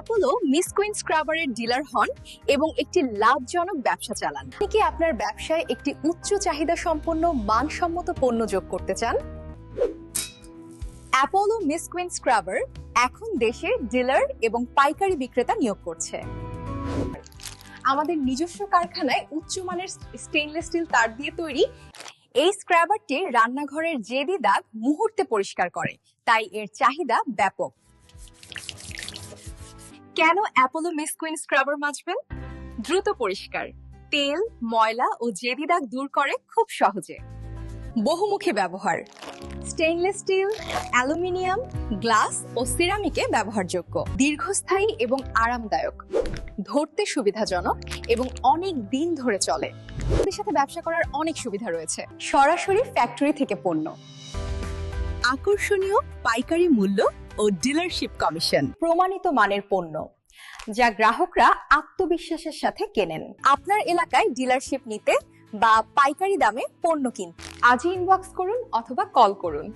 Apollo miss queen স্ক্রাবারের dealer হন এবং একটি লাভজনক ব্যবসা চালান। আপনি কি আপনার ব্যবসায় একটি উচ্চ চাহিদা সম্পন্ন মানসম্মত পণ্য যোগ করতে চান? অ্যাপোলো মিস কুইন স্ক্রাবার এখন দেশে ডিলার এবং পাইকারি বিক্রেতা নিয়োগ করছে। আমাদের নিজস্ব কারখানায় উচ্চমানের স্টেইনলেস স্টিল তার দিয়ে তৈরি এই স্ক্রাবারটি রান্নাঘরের জেদি দাগ মুহূর্তে পরিষ্কার করে, তাই এর চাহিদা ব্যাপক। কেন অ্যাপোলো মিস কুইন স্ক্রাবার মাজবেন? দ্রুত পরিষ্কার। তেল, ময়লা ও জেদি দাগ দূর করে খুব সহজে। বহুমুখী ব্যবহার। স্টেইনলেস স্টিল অ্যালুমিনিয়াম গ্লাস ও সিরামিকে ব্যবহারযোগ্য। দীর্ঘস্থায়ী এবং আরামদায়ক। ধরতে সুবিধাজনক এবং অনেক দিন ধরে চলে। আমাদের সাথে ব্যবসা করার অনেক সুবিধা রয়েছে। সরাসরি ফ্যাক্টরি থেকে পণ্য। আকর্ষণীয় পাইকারি মূল্য ও ডিলারশিপ কমিশন প্রমাণিত মানের পণ্য, যা গ্রাহকরা আত্মবিশ্বাসের সাথে কেনেন। আপনার এলাকায় ডিলারশিপ নিতে বা পাইকারি দামে পণ্য কিনতে আজই ইনবক্স করুন অথবা কল করুন।